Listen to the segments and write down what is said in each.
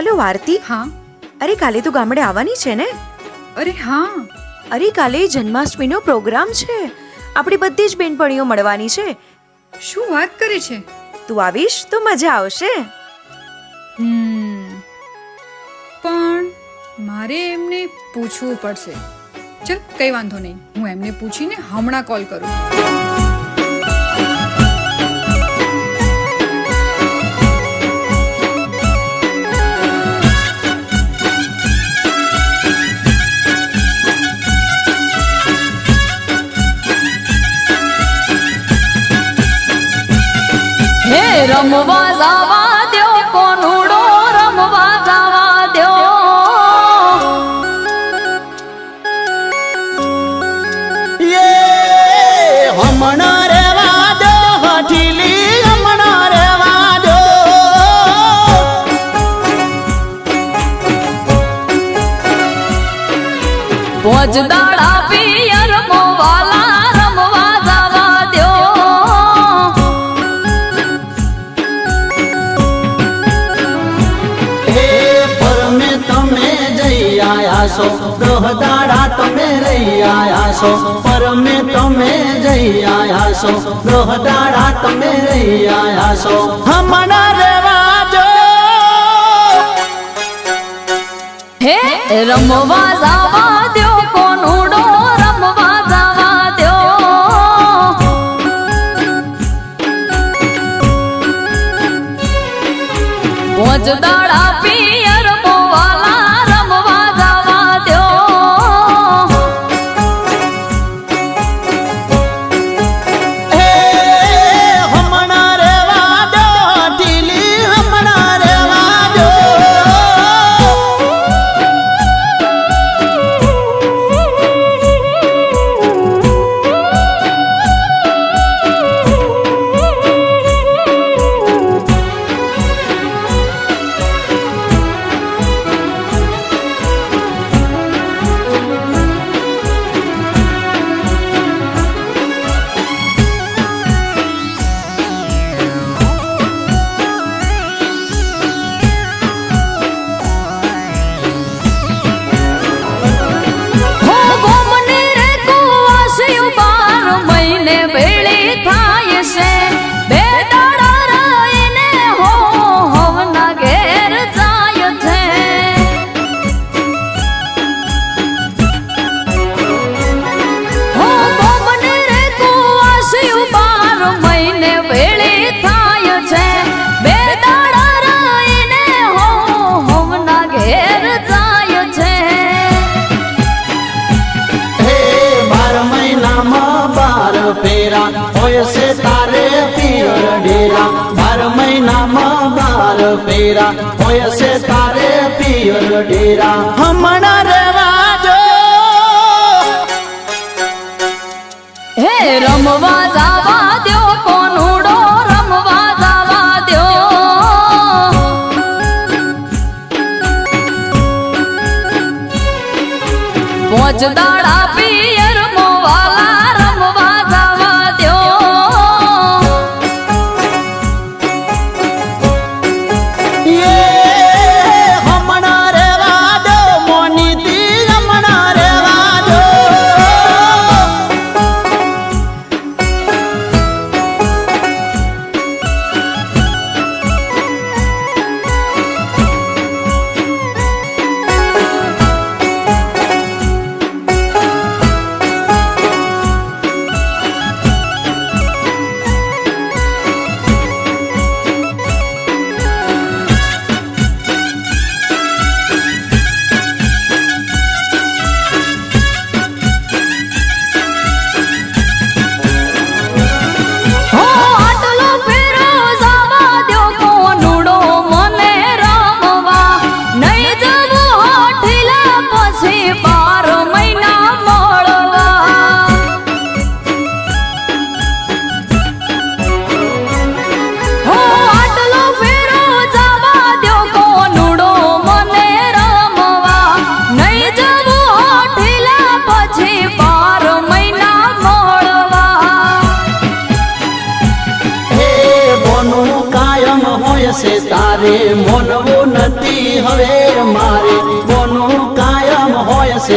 હાલો વારતી હા. અરે કાલે તું ગામડે આવવાની છે ને? અરે હા. અરે કાલે જન્માષ્ટમીનો પ્રોગ્રામ છે. આપણી બધી જ બેનપણીઓ મળવાની છે. શું વાત કરે છે? તું આવીશ તો મજા આવશે. હમ. પણ મારે એમને પૂછવું પડશે. ચલ કઈ વાંધો નહીં. હું એમને પૂછીને હમણાં કોલ કરું. રમવા જવા દો કોનુડો રમવા જવા દ્યો. હમણાં રેવા દો હઠીલી હમણાં રેવા દો ભોજ દાડા પિયર છો દોહદાડા તમે રહી આયા છો પરમે તમે જઈ આયા છો દોહદાડા તમે રહી આયા છો હમણા રેવા જો હે રમવા જાવા દ્યો કોનુડો રમવા જાવા દ્યો ભોજ દાડા પિયર ફેરા હોય છે તારે પિયર ડેરા. હમણાં રેવા જો હે રમવા જાવા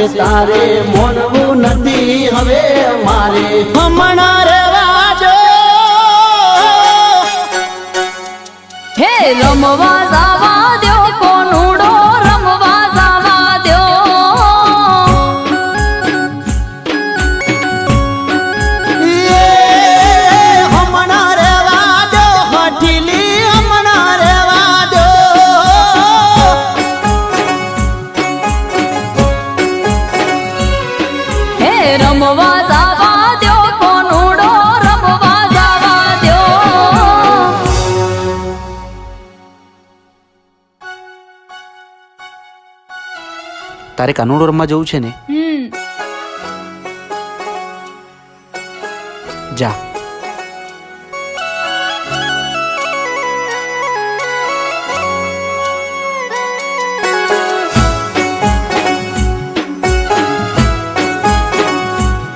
તારે મોનવું નથી હવે મારે. હમણાં રેવાજો હે રમવા તારે કાનુડો રમવા જવું છે ને? જા.